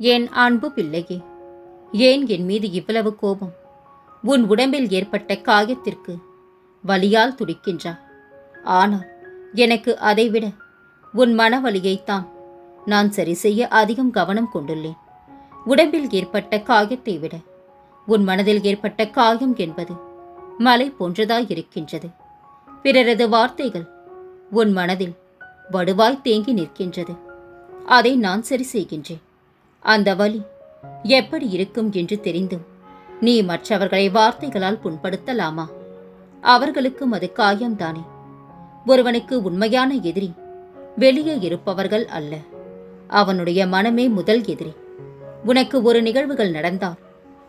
என் அன்பு பிள்ளையே? ஏன் என் மீது இவ்வளவு கோபம்? உன் உடம்பில் ஏற்பட்ட காயத்திற்கு வலியால் துடிக்கின்றாய் ஆனால் எனக்கு அதைவிட உன் மனவலியைத்தான் நான் சரி செய்ய அதிகம் கவனம் கொண்டுள்ளேன். உடம்பில் ஏற்பட்ட காயத்தை விட உன் மனதில் ஏற்பட்ட காயம் என்பது மலை போன்றதாய் இருக்கின்றது பிறரது வார்த்தைகள் உன் மனதில் வடுவாய் தேங்கி நிற்கின்றது. அதை நான் சரி செய்கின்றேன். அந்த வலி எப்படி இருக்கும் என்று தெரிந்தும் நீ மற்றவர்களை வார்த்தைகளால் புண்படுத்தலாமா? அவர்களுக்கும் அது காயம்தானே. ஒருவனுக்கு உண்மையான எதிரி வெளியே இருப்பவர்கள் அல்ல. அவனுடைய மனமே முதல் எதிரி. உனக்கு ஒரு நிகழ்வுகள் நடந்தால்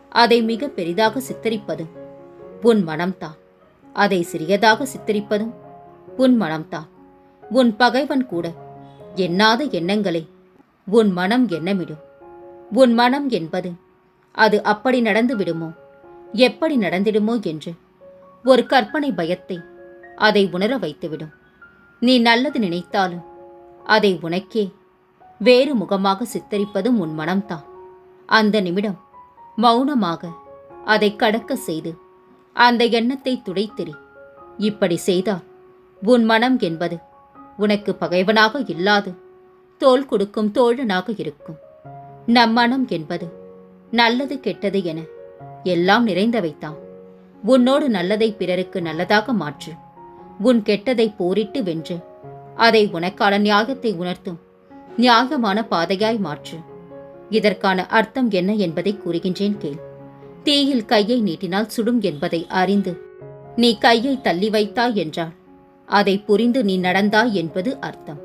அதை மிக பெரிதாக சித்தரிப்பதும் உன் மனம்தான். அதை சிறியதாக சித்தரிப்பதும் உன் மனம்தான். உன் பகைவன் கூட எண்ணாத எண்ணங்களை உன் மனம் எண்ணமிடும். உன் மனம் என்பது. அது அப்படி நடந்து விடுமோ எப்படி நடந்திடுமோ என்று. ஒரு கற்பனை பயத்தை அதை உணர வைத்துவிடும். நீ நல்லது நினைத்தாலும் அதை உனக்கே வேறு முகமாக சித்தரிப்பதும் உன் மனம்தான். அந்த நிமிடம் மௌனமாக அதை கடக்க செய்து அந்த எண்ணத்தை துடைத்தெறி இப்படி செய்தால் உன் மனம் என்பது உனக்கு பகைவனாக இல்லாது தோள் கொடுக்கும் தோழனாக இருக்கும். நம் மனம் என்பது நல்லது கெட்டது என எல்லாம் நிறைந்தவைத்தான். உன்னோடு நல்லதை பிறருக்கு நல்லதாக மாற்று. உன் கெட்டதை போரிட்டு வென்று அதை உனக்கான நியாயத்தை உணர்த்தும் நியாயமான பாதையாய் மாற்று. இதற்கான அர்த்தம் என்ன என்பதை கூறுகின்றேன் கேள். தீயில் கையை நீட்டினால் சுடும் என்பதை அறிந்து நீ கையை தள்ளி வைத்தாய் என்றால் அதை புரிந்து நீ நடந்தாய் என்பது அர்த்தம்.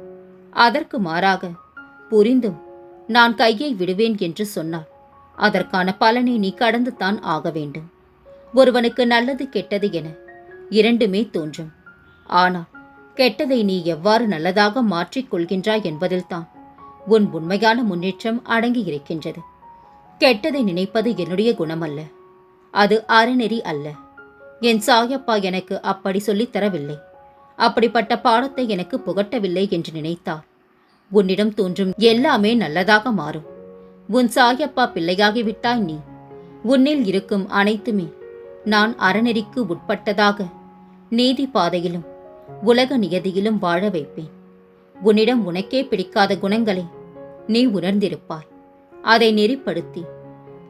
அதற்கு மாறாக புரிந்தும் நான் கையை விடுவேன் என்று சொன்னார் அதற்கான பலனை நீ கடந்துதான் ஆக வேண்டும். ஒருவனுக்கு நல்லது கெட்டது என இரண்டுமே தோன்றும். ஆனால் கெட்டதை நீ எவ்வாறு நல்லதாக மாற்றிக் கொள்கின்றாய் என்பதில்தான் உன் உண்மையான முன்னேற்றம் அடங்கியிருக்கின்றது கெட்டதை நினைப்பது என்னுடைய குணமல்ல. அது அறநெறி அல்ல. என் சாயப்பா எனக்கு அப்படி சொல்லித் தரவில்லை. அப்படிப்பட்ட பாடத்தை எனக்கு புகட்டவில்லை என்று நினைத்தார் உன்னிடம் தோன்றும் எல்லாமே நல்லதாக மாறும். உன் சாயப்பா பிள்ளையாகிவிட்டாய் நீ. உன்னில் இருக்கும் அனைத்துமே நான் அறநெறிக்கு உட்பட்டதாக நீதி பாதையிலும் உலக நியதியிலும் வாழ வைப்பேன். உன்னிடம் உனக்கே பிடிக்காத குணங்களை நீ உணர்ந்திருப்பாய். அதை நெறிப்படுத்தி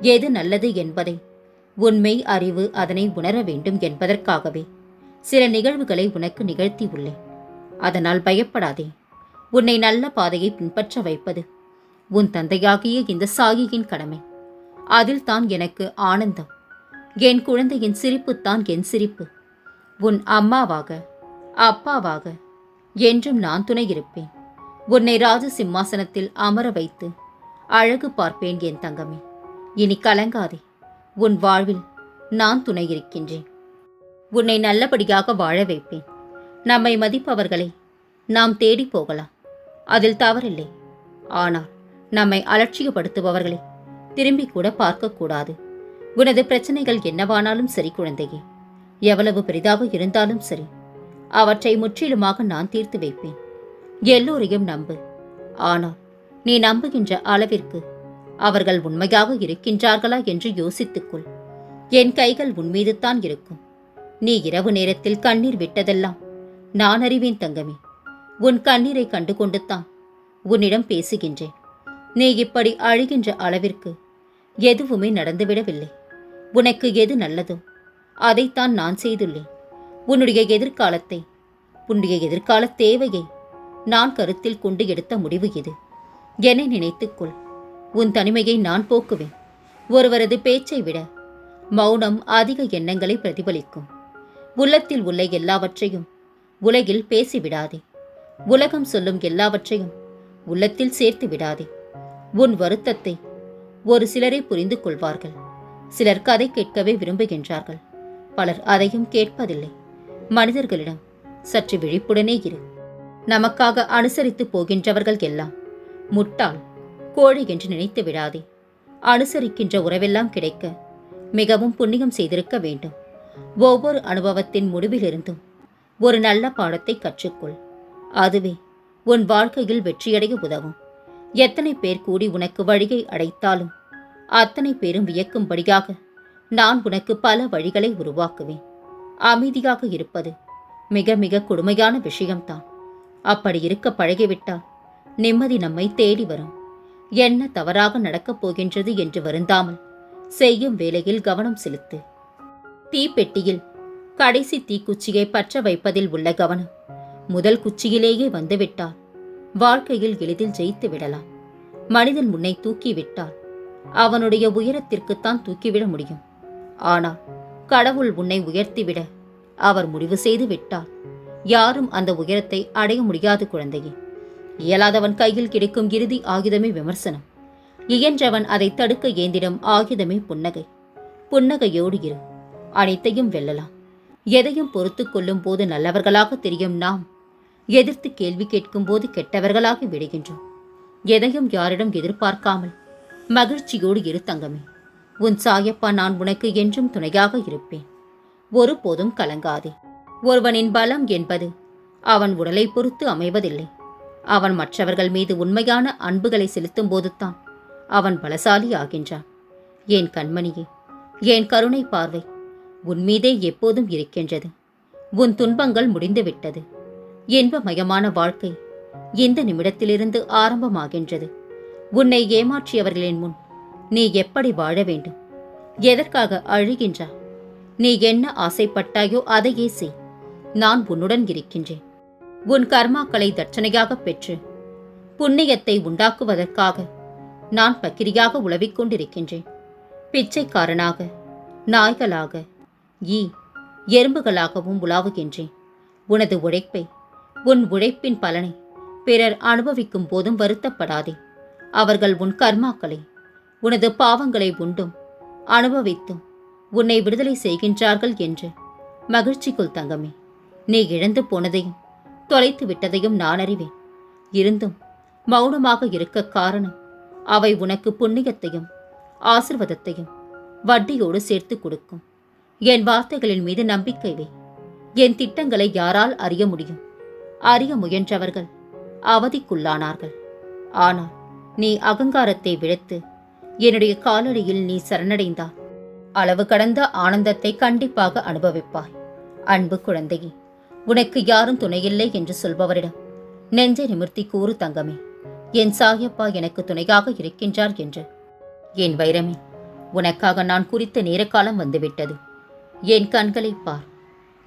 எது நல்லது என்பதை உண்மை அறிவு அதனை உணர வேண்டும் என்பதற்காகவே சில நிகழ்வுகளை உனக்கு நிகழ்த்தி உள்ளேன் அதனால் பயப்படாதே. உன்னை நல்ல பாதையை பின்பற்ற வைப்பது உன் தந்தையாகிய இந்த சாகியின் கடமை. அதில் தான் எனக்கு ஆனந்தம். என் குழந்தையின் சிரிப்புத்தான் என் சிரிப்பு. உன் அம்மாவாக அப்பாவாக என்றும் நான் துணை இருப்பேன். உன்னை ராஜ சிம்மாசனத்தில் அமர வைத்து அழகு பார்ப்பேன் என் தங்கமே. இனி கலங்காதே. உன் வாழ்வில் நான் துணை இருக்கின்றேன். உன்னை நல்லபடியாக வாழ வைப்பேன். நம்மை மதிப்பவர்களை நாம் தேடி போகலாம். அதில் தவறில்லை. ஆனால் நம்மை அலட்சியப்படுத்துபவர்களை திரும்பி கூட பார்க்கக்கூடாது. உனது பிரச்சனைகள் என்னவானாலும் சரி குழந்தையே எவ்வளவு பெரிதாக இருந்தாலும் சரி அவற்றை முற்றிலுமாக நான் தீர்த்து வைப்பேன். எல்லோரையும் நம்பு. ஆனால் நீ நம்புகின்ற அளவிற்கு அவர்கள் உண்மையாக இருக்கின்றார்களா என்று யோசித்துக்கொள். என் கைகள் உன்மீதுதான் இருக்கும். நீ இரவு நேரத்தில் கண்ணீர் விட்டதெல்லாம் நான் அறிவேன் தங்கமே. உன் கண்ணீரை கண்டு கொண்டுத்தான் உன்னிடம் பேசுகின்றேன். நீ இப்படி அழுகின்ற அளவிற்கு எதுவுமே நடந்துவிடவில்லை. உனக்கு எது நல்லதோ அதைத்தான் நான் செய்துள்ளேன். உன்னுடைய எதிர்காலத்தை உன்னுடைய எதிர்கால தேவையை நான் கருத்தில் கொண்டு எடுத்த முடிவு இது. என்னை நினைத்துக்கொள். உன் தனிமையை நான் போக்குவேன். ஒருவரது பேச்சை விட மௌனம் அதிக எண்ணங்களை பிரதிபலிக்கும். உள்ளத்தில் உள்ள எல்லாவற்றையும் உலகில் பேசிவிடாதே. உலகம் சொல்லும் எல்லாவற்றையும் உள்ளத்தில் சேர்த்து விடாதே. உன் வருத்தத்தை ஒரு சிலரை புரிந்து கொள்வார்கள். சிலர் கதை கேட்கவே விரும்புகின்றார்கள். பலர் அதையும் கேட்பதில்லை. மனிதர்களிடம் சற்று விழிப்புடனே இரு. நமக்காக அனுசரித்து போகின்றவர்கள் எல்லாம் முட்டாள் கோழை என்று நினைத்து விடாதே. அனுசரிக்கின்ற உறவெல்லாம் கிடைக்க மிகவும் புண்ணியம் செய்திருக்க வேண்டும். ஒவ்வொரு அனுபவத்தின் முடிவிலிருந்தும் ஒரு நல்ல பாடத்தை கற்றுக்கொள். அதுவே உன் வாழ்க்கையில் வெற்றியடைய உதவும். எத்தனை பேர் கூடி உனக்கு வழியை அடைத்தாலும் அத்தனை பேரும் வியக்கும்படியாக நான் உனக்கு பல வழிகளை உருவாக்குவேன். அமைதியாக இருப்பது மிக மிக கொடுமையான விஷயம்தான். அப்படி இருக்க பழகிவிட்டால் நிம்மதி நம்மை தேடி வரும். என்ன தவறாக நடக்கப் போகின்றது என்று வருந்தாமல் செய்யும் வேலையில் கவனம் செலுத்து. தீப்பெட்டியில் கடைசி தீக்குச்சியை பற்ற வைப்பதில் உள்ள கவனம். முதல் குச்சியிலேயே வந்துவிட்டால் வாழ்க்கையில் எளிதில் ஜெயித்து விடலாம். மனிதன் முன்னை தூக்கிவிட்டால் அவனுடைய உயரத்திற்குத்தான் தூக்கிவிட முடியும். ஆனால் கடவுள் உன்னை உயர்த்திவிட அவர் முடிவு செய்து விட்டார். யாரும் அந்த உயரத்தை அடைய முடியாது குழந்தையே. இயலாதவன் கையில் கிடைக்கும் இறுதி ஆயுதமே விமர்சனம். இயன்றவன் அதை தடுக்க ஏந்திடும் ஆயுதமே புன்னகை. புன்னகையோடு இரு. அனைத்தையும் வெல்லலாம். எதையும் பொறுத்துக் கொள்ளும் போது நல்லவர்களாக தெரியும் நாம் எதிர்த்து கேள்வி கேட்கும் போது கெட்டவர்களாகி விடுகின்றோம். எதையும் யாரிடம் எதிர்பார்க்காமல் மகிழ்ச்சியோடு இரு தங்கமே. உன் சாயப்பா நான் உனக்கு என்றும் துணையாக இருப்பேன். ஒருபோதும் கலங்காதே. ஒருவனின் பலம் என்பது அவன் உடலை பொறுத்து அமைவதில்லை. அவன் மற்றவர்கள் மீது உண்மையான அன்புகளை செலுத்தும் போதுதான் அவன் பலசாலி ஆகின்றான். என் கண்மணியே என் கருணை பார்வை உன் மீதே எப்போதும் இருக்கின்றது. உன் துன்பங்கள் முடிந்துவிட்டது. இன்பமயமான வாழ்க்கை இந்த நிமிடத்திலிருந்து ஆரம்பமாகின்றது. உன்னை ஏமாற்றியவர்களின் முன் நீ எப்படி வாழ வேண்டும்? எதற்காக அழுகின்றா? நீ என்ன ஆசைப்பட்டாயோ அதையே செய். நான் உன்னுடன் இருக்கின்றேன். உன் கர்மாக்களை தட்சணையாக பெற்று புண்ணியத்தை உண்டாக்குவதற்காக நான் பக்கிரியாக உழவிக் கொண்டிருக்கின்றேன். பிச்சைக்காரனாக நாய்களாக ஈ எறும்புகளாகவும் உலாவுகின்றேன். உனது உழைப்பை உன் உழைப்பின் பலனை பிறர் அனுபவிக்கும் போதும் வருத்தப்படாதே. அவர்கள் உன் கர்மாக்களை உனது பாவங்களை உண்டும் அனுபவித்தும் உன்னை விடுதலை செய்கின்றார்கள் என்று மகிழ்ச்சிக்குள் தங்கமே. நீ இழந்து போனதையும் தொலைத்து விட்டதையும் நான் அறிவேன். இருந்தும் மௌனமாக இருக்க காரணம் அவை உனக்கு புண்ணியத்தையும் ஆசிர்வாதத்தையும் வட்டியோடு சேர்த்து கொடுக்கும். என் வார்த்தைகளின் மீது நம்பிக்கை வை. என் திட்டங்களை யாரால் அறிய முடியும்? அறிய முயன்றவர்கள் அவதிக்குள்ளானார்கள். ஆனால் நீ அகங்காரத்தை விடுத்து என்னுடைய காலடியில் நீ சரணடைந்தால் அளவு கடந்த ஆனந்தத்தை கண்டிப்பாக அனுபவிப்பாய். அன்பு குழந்தையே உனக்கு யாரும் துணையில்லை என்று சொல்பவரிடம் நெஞ்சை நிமிர்த்தி கூறு தங்கமே. என் சாயப்பா எனக்கு துணையாக இருக்கின்றார் என்று. என் வைரமே உனக்காக நான் குறித்த நேரக்காலம் வந்துவிட்டது. என் கண்களை பார்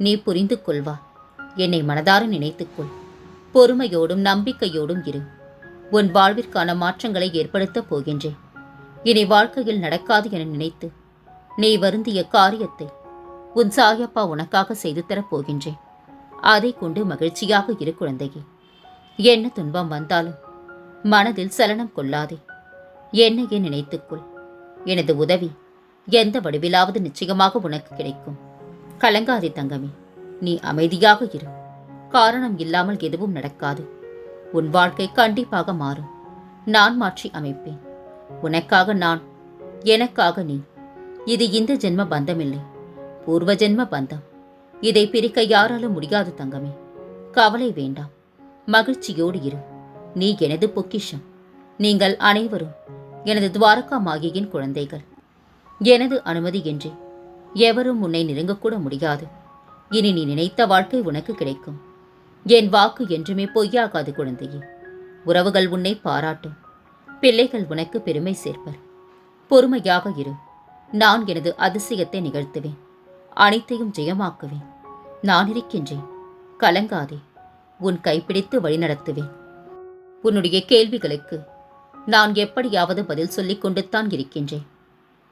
நீ புரிந்து கொள்வார் என்னை மனதார நினைத்துக்கொள். பொறுமையோடும் நம்பிக்கையோடும் இரு. உன் வாழ்விற்கான மாற்றங்களை ஏற்படுத்தப் போகின்றேன். இனி வாழ்க்கையில் நடக்காது என நினைத்து நீ வருந்திய காரியத்தை உன் சாயப்பா உனக்காக செய்து தரப் போகின்றேன். அதை கொண்டு மகிழ்ச்சியாக இரு குழந்தையே. என்ன துன்பம் வந்தாலும் மனதில் சலனம் கொள்ளாதே. என்னையே நினைத்துக்கொள். எனது உதவி எந்த வடிவிலாவது நிச்சயமாக உனக்கு கிடைக்கும். கலங்காதே தங்கமே. நீ அமைதியாக இரு. காரணம் இல்லாமல் எதுவும் நடக்காது. உன் வாழ்க்கை கண்டிப்பாக மாறும். நான் மாற்றி அமைப்பேன். உனக்காக நான் எனக்காக நீ. இது இந்த ஜென்ம பந்தமில்லை. பூர்வ ஜென்ம பந்தம். இதை பிரிக்க யாராலும் முடியாது தங்கமே. கவலை வேண்டாம். மகிழ்ச்சியோடு இரு. நீ எனது பொக்கிஷம். நீங்கள் அனைவரும் எனது துவாரகா மாகியின் குழந்தைகள். எனது அனுமதி என்று. எவரும் உன்னை நெருங்கக்கூட முடியாது. இனி நீ நினைத்த வாழ்க்கை உனக்கு கிடைக்கும். என் வாக்கு என்றுமே பொய்யாகாது குழந்தையே. உறவுகள் உன்னை பாராட்டும். பிள்ளைகள் உனக்கு பெருமை சேர்ப்பர். பொறுமையாக இரு. நான் எனது அதிசயத்தை நிகழ்த்துவேன். அனைத்தையும் ஜெயமாக்குவேன். நான் இருக்கின்றேன். கலங்காதே. உன் கைப்பிடித்து வழிநடத்துவேன். உன்னுடைய கேள்விகளுக்கு நான் எப்படியாவது பதில் சொல்லிக் கொண்டுத்தான் இருக்கின்றேன்.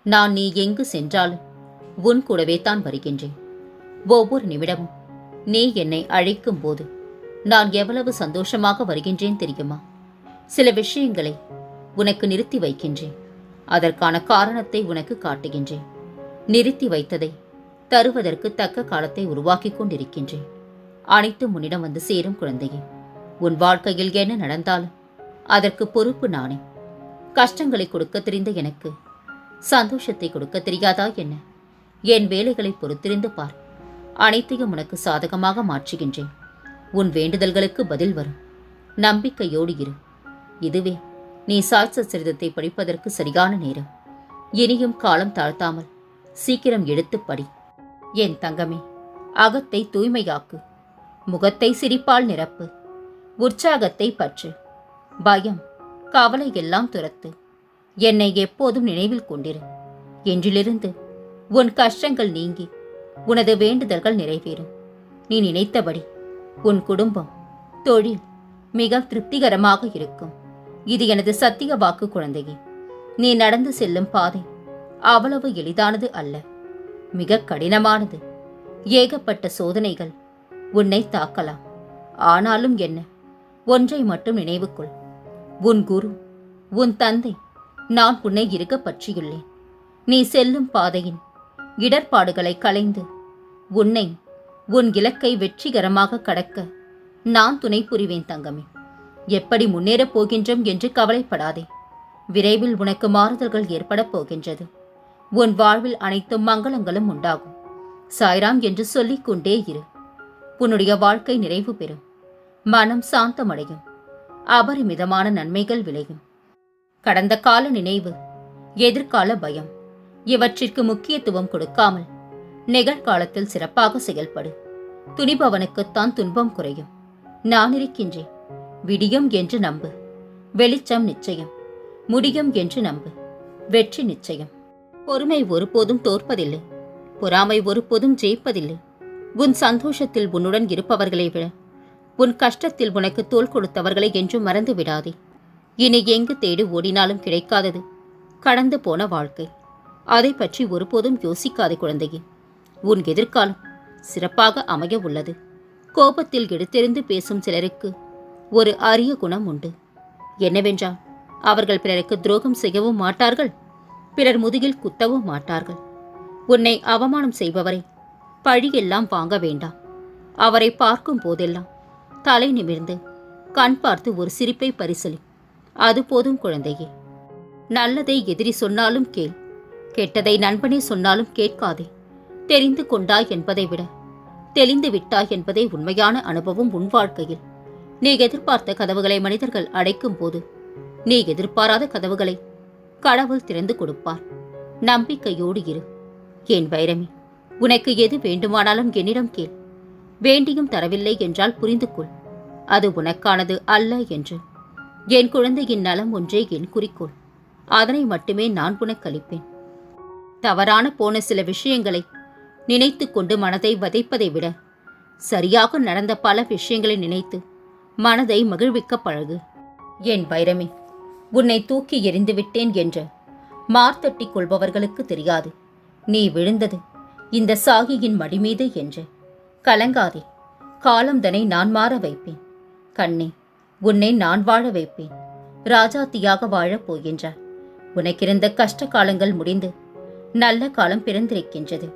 நான் நீ எங்கு சென்றாலும் உன் கூடவே தான் வருகின்றேன். ஒவ்வொரு நிமிடமும் நீ என்னை அழைக்கும் போது நான் எவ்வளவு சந்தோஷமாக வருகின்றேன் தெரியுமா? சில விஷயங்களை உனக்கு நிறுத்தி வைக்கின்றேன். அதற்கான காரணத்தை உனக்கு காட்டுகின்றேன். நிறுத்தி வைத்ததை தருவதற்கு தக்க காலத்தை உருவாக்கி கொண்டிருக்கின்றேன். அனைத்தும் உன்னிடம் வந்து சேரும் குழந்தையே. உன் வாழ்க்கையில் என்ன நடந்தாலும் அதற்கு பொறுப்பு நானே. கஷ்டங்களை கொடுக்க தெரிந்த எனக்கு சந்தோஷத்தை கொடுக்க தெரியாதா என்ன? என் வேலைகளை பொறுத்திருந்து பார். அனைத்தையும் உனக்கு சாதகமாக மாற்றுகின்றேன். உன் வேண்டுதல்களுக்கு பதில் வரும். நம்பிக்கையோடு இரு. இதுவே நீ சாட்ச சரிதத்தை படிப்பதற்கு சரியான நேரம். இனியும் காலம் தாழ்த்தாமல் சீக்கிரம் எடுத்துப் படி. என் தங்கமே அகத்தை தூய்மையாக்கு. முகத்தை சிரிப்பால் நிரப்பு. உற்சாகத்தை பற்று. பயம் கவலை எல்லாம் துரத்து. என்னை எப்போதும் நினைவில் கொண்டிரு. என்றிலிருந்து உன் கஷ்டங்கள் நீங்கி உனது வேண்டுதல்கள் நிறைவேறும். நீ நினைத்தபடி உன் குடும்பம் தொழில் மிக திருப்திகரமாக இருக்கும். இது எனது சத்திய வாக்கு குழந்தையே. நீ நடந்து செல்லும் பாதை அவ்வளவு எளிதானது அல்ல. மிக கடினமானது. ஏகப்பட்ட சோதனைகள் உன்னை தாக்கலாம். ஆனாலும் என்ன? ஒன்றை மட்டும் நினைவுக்குள் உன் குரு உன் தந்தை நான் உன்னை இருக்க பற்றியுள்ளேன். நீ செல்லும் பாதையின் இடர்பாடுகளை களைந்து உன்னை உன் இலக்கை வெற்றிகரமாக கடக்க நான் துணை புரிவேன் தங்கமே. எப்படி முன்னேறப் போகின்றோம் என்று கவலைப்படாதே. விரைவில் உனக்கு மாறுதல்கள் ஏற்படப் போகின்றது. உன் வாழ்வில் அனைத்தும் மங்களங்களும் உண்டாகும். சாய்ராம் என்று சொல்லிக் கொண்டே இரு. உன்னுடைய வாழ்க்கை நிறைவு பெறும். மனம் சாந்தமடையும். அபரிமிதமான நன்மைகள் விளையும். கடந்த கால நினைவு எதிர்கால பயம். இவற்றிற்கு முக்கியத்துவம் கொடுக்காமல் நிகழ்காலத்தில் சிறப்பாக செயல்படு. துணிபவனுக்குத்தான் துன்பம் குறையும். நான் இருக்கின்றேன். விடியும் என்று நம்பு. வெளிச்சம் நிச்சயம். முடியும் என்று நம்பு. வெற்றி நிச்சயம். பொறுமை ஒருபோதும் தோற்பதில்லை. பொறாமை ஒருபோதும் ஜெயிப்பதில்லை. உன் சந்தோஷத்தில் உன்னுடன் இருப்பவர்களை விட உன் கஷ்டத்தில் உனக்கு தோள் கொடுத்தவர்களை என்றும் மறந்து விடாதே இனி எங்கு தேடி ஓடினாலும் கிடைக்காதது. கடந்து போன வாழ்க்கை. அதை பற்றி ஒருபோதும் யோசிக்காதே குழந்தையே. உன் எதிர்காலம் சிறப்பாக அமைய உள்ளது. கோபத்தில் எடுத்தெறிந்து பேசும் சிலருக்கு ஒரு அரிய குணம் உண்டு. என்னவென்றால் அவர்கள் பிறருக்கு துரோகம் செய்யவும் மாட்டார்கள் பிறர் முதுகில் குத்தவும் மாட்டார்கள். உன்னை அவமானம் செய்பவரை பழியெல்லாம் வாங்க வேண்டாம். அவரை பார்க்கும் போதெல்லாம் தலை நிமிர்ந்து கண் பார்த்து ஒரு சிரிப்பை பரிசலி. அது போதும் குழந்தையே. நல்லதை எதிரி சொன்னாலும் கேள். கெட்டதை நண்பனே சொன்னாலும் கேட்காதே. தெரிந்து கொண்டாய் என்பதை விட தெளிந்து விட்டாய் என்பதே உண்மையான அனுபவம் உன் வாழ்க்கையில். நீ எதிர்பார்த்த கதவுகளை மனிதர்கள் அடைக்கும் போது நீ எதிர்பாராத கதவுகளை கடவுள் திறந்து கொடுப்பார். நம்பிக்கையோடு இரு. என் வைரமே உனக்கு எது வேண்டுமானாலும் என்னிடம் கேள். வேண்டியும் தரவில்லை என்றால் புரிந்து கொள். அது உனக்கானது அல்ல என்று. என் குழந்தையின் நலம் ஒன்றே என் குறிக்கோள். அதனை மட்டுமே நான் உனக்களிப்பேன் தவறான போன சில விஷயங்களை நினைத்து கொண்டு மனதை வதைப்பதை விட சரியாக நடந்த பல விஷயங்களை நினைத்து மனதை மகிழ்விக்க பழகு. என் வைரமே உன்னை தூக்கி எறிந்துவிட்டேன் என்று மார்த்தட்டிக் கொள்பவர்களுக்கு தெரியாது. நீ விழுந்தது இந்த சாகியின் மடிமீது என்று. கலங்காதே காலம்தனை நான் மாற வைப்பேன். கண்ணே உன்னை நான் வாழ வைப்பேன். ராஜாத்தியாக வாழப் போகின்றார். உனக்கிருந்த கஷ்ட காலங்கள் முடிந்து நல்ல காலம் பிறந்திருக்கின்றது.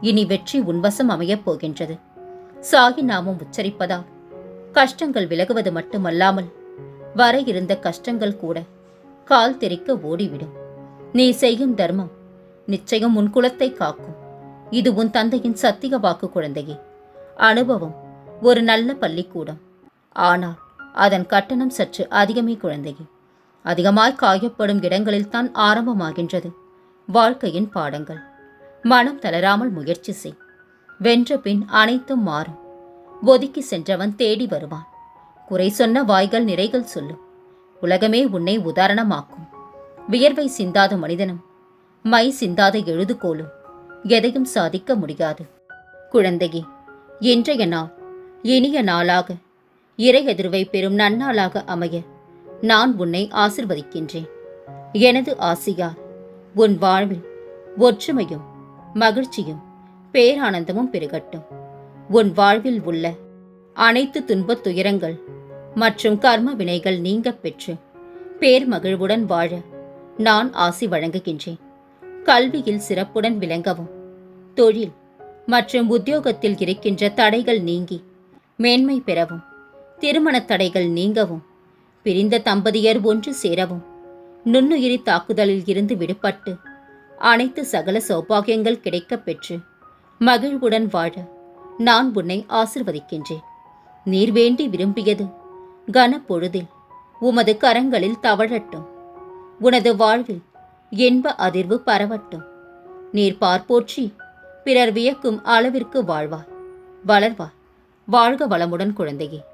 இனி வெற்றி உன்வசம் அமையப் போகின்றது. சாகி நாமம் உச்சரிப்பதால் கஷ்டங்கள் விலகுவது மட்டுமல்லாமல் வர இருந்த கஷ்டங்கள் கூட கால் தெறிக்க ஓடிவிடும். நீ செய்யும் தர்மம் நிச்சயம் உன் குலத்தை காக்கும். இது உன் தந்தையின் சத்திய வாக்கு குழந்தையே. அனுபவம் ஒரு நல்ல பள்ளிக்கூடம். ஆனால் அதன் கட்டணம் சற்று அதிகமே குழந்தையே. அதிகமாய் காயப்படும் இடங்களில்தான் ஆரம்பமாகின்றது. வாழ்க்கையின் பாடங்கள். மனம் தளராமல் முயற்சி செய். வென்ற பின் அனைத்தும் மாறும். ஒதுக்கி சென்றவன் தேடி வருவான். குறை சொன்ன வாய்கள் நிறைகள் சொல்லும். உலகமே உன்னை உதாரணமாக்கும். வியர்வை சிந்தாத மனிதனும் மை சிந்தாத எழுதுகோலும் எதையும் சாதிக்க முடியாது. குழந்தையே இன்றைய நாள் இனிய நாளாக இறை எதிர்வை பெறும் நன்னாளாக அமைய நான் உன்னை ஆசிர்வதிக்கின்றேன். எனது ஆசியார் உன் வாழ்வில் ஒற்றுமையும் மகிழ்ச்சியும் பேரானந்தமும் பெருகட்டும். உன் வாழ்வில் உள்ள அனைத்து துன்பத் துயரங்கள் மற்றும் கர்ம வினைகள் நீங்க பெற்று பேர் மகிழ்வுடன் வாழ நான் ஆசி வழங்குகின்றேன். கல்வியில் சிறப்புடன் விளங்கவும். தொழில் மற்றும் உத்தியோகத்தில் இருக்கின்ற தடைகள் நீங்கி மேன்மை பெறவும். திருமணத் தடைகள் நீங்கவும். பிரிந்த தம்பதியர் ஒன்று சேரவும். நுண்ணுயிரி தாக்குதலில் இருந்து விடுபட்டு அனைத்து சகல சௌபாகியங்கள் கிடைக்கப் பெற்று மகிழ்வுடன் வாழ நான் உன்னை ஆசிர்வதிக்கின்றேன். நீர் வேண்டி விரும்பியது கனப்பொழுதில் உமது கரங்களில் தவழட்டும். உனது வாழ்வில் இன்ப அதிர்வு பரவட்டும். நீர் பார்ப்போற்றி பிறர் வியக்கும் அளவிற்கு வாழ்வாய். வளர்வாய் வாழ்க வளமுடன் குழந்தையே.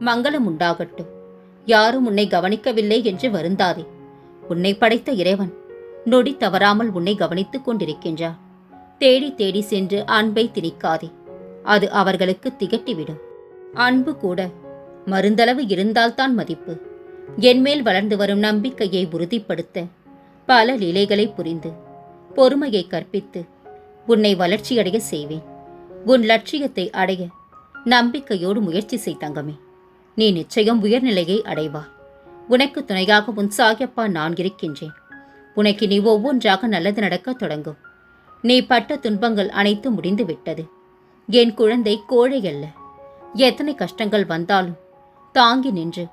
மங்களம் உண்டாகட்டும் யாரும் உன்னை கவனிக்கவில்லை என்று வருந்தாதே. உன்னை படைத்த இறைவன். நொடி தவறாமல் உன்னை கவனித்துக் கொண்டிருக்கின்றார். தேடி தேடி சென்று அன்பை திணிக்காதே. அது அவர்களுக்கு திகட்டிவிடும். அன்பு கூட மருந்தளவு இருந்தால்தான் மதிப்பு. என்மேல் வளர்ந்து வரும் நம்பிக்கையை உறுதிப்படுத்த பல லீலைகளை புரிந்து பொறுமையை கற்பித்து உன்னை வளர்ச்சியடைய செய்வேன். உன் லட்சியத்தை அடைய நம்பிக்கையோடு முயற்சி செய் தங்கமே. நீ நிச்சயம் உயர்நிலையை அடைவாய். உனக்கு துணையாக உன் சாயப்பா நான் இருக்கின்றேன். உனக்கு நீ ஒவ்வொன்றாக நல்லது நடக்கத் தொடங்கும். நீ பட்ட துன்பங்கள் அனைத்து முடிந்து விட்டது என் குழந்தை கோழை அல்ல. எத்தனை கஷ்டங்கள் வந்தாலும் தாங்கி நின்று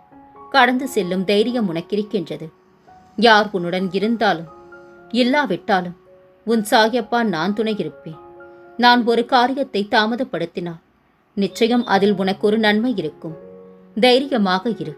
கடந்து செல்லும் தைரியம் உனக்கிருக்கின்றது. யார் உன்னுடன் இருந்தாலும் இல்லாவிட்டாலும் உன் சாயப்பா நான் துணை இருப்பேன். நான் ஒரு காரியத்தை தாமதப்படுத்தினால் நிச்சயம் அதில் உனக்கு ஒரு நன்மை இருக்கும். தைரியமாக இரு.